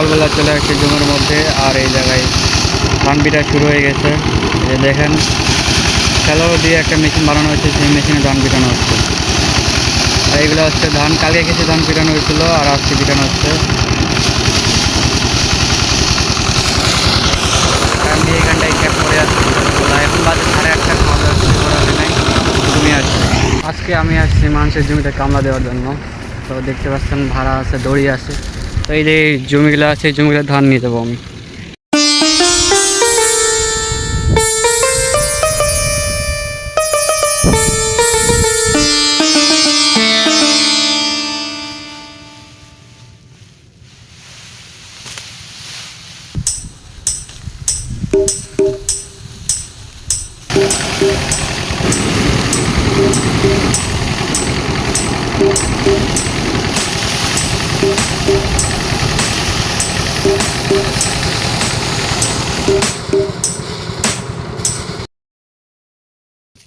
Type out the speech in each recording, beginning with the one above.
সকালবেলা চলে আসছে জমির মধ্যে, আর এই জায়গায় ধান পিটা শুরু হয়ে গেছে। যে দেখেন শ্যালো দিয়ে একটা মেশিন বানানো হয়েছে, সেই মেশিনে ধান পিটানো হচ্ছে। আর এইগুলো হচ্ছে ধান, কালকে কিছু ধান পিটানো হয়েছিল, আর আজকে পিটানো হচ্ছে। এখানটায় এখন আসছি আজকে আমি আসছি মানুষের জমিতে কামলা দেওয়ার জন্য। তো দেখতে পাচ্ছেন, ভাড়া আছে, দড়ি আছে। এই যে জমিগুলো আছে জমিগুলো ধান নিয়ে যাব আমি।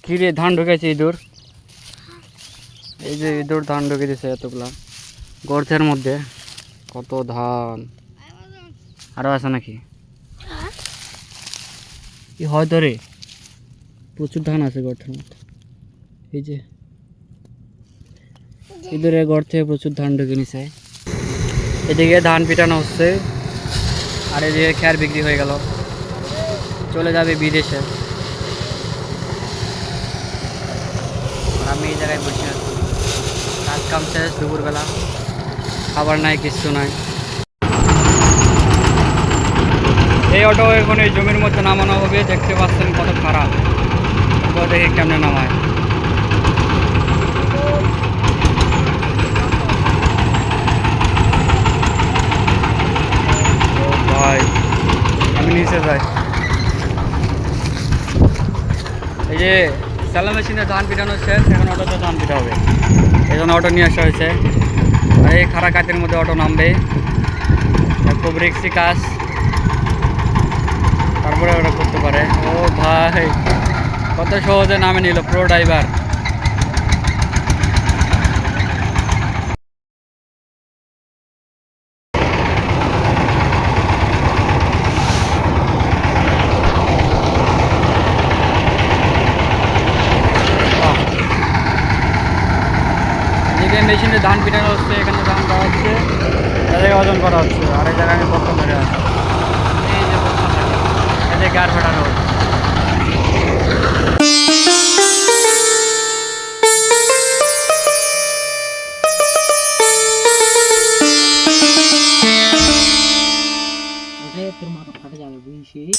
কিরে ধান ঢুকেছে ইঁদুর? এই যে ইঁদুর ধান ঢুকে দিছে এতগুলা। গর্তের মধ্যে। কত ধান। আরও আছে নাকি? কি হয়তো রে প্রচুর ধান আছে গর্তের মধ্যে। এই যে। ইঁদুরের গর্ত থেকে প্রচুর ধান ঢুকে নিছে। এদিকে ধান পিটানো হচ্ছে। আর এদিকে খ্যার বিক্রি হয়ে গেল। চলে যাবে বিদেশে। আমি এই জায়গায় বসে আছি। কাজ কাম শেষ, দুপুরবেলা। খাবার নাই, কিচ্ছু নাই। এই অটো এখন এই জমির মধ্যে নামানো হবে, দেখতে পাচ্ছেন কত খারাপ। দেখি কেমনে নামায়। ভাই, আমি নিচে যাই। এই যে চালা মেশিনে ধান পিটানো শেষ, এখন অটোতে ধান পিটা হবে। এই জন্য অটো নিয়ে আসা হয়েছে। এই খারা কাতের মধ্যে অটো নামবে। খুব রিক্সি কাজ। তারপরে ওরা করতে পারে। ও ভাই, কত সহজে নামে নিল প্রো ড্রাইভার। এদিকে মেশিনে ধান পিটানো হচ্ছে এখানে ধান দেওয়া হচ্ছে। এদিকে ওজন করা হচ্ছে আর এই জায়গায় আমি বক্তব্য ধরে আছি। এই যে এই যে গার ফাটানো হচ্ছে। তোর মাথা ফাটে যাবে বুঝিস?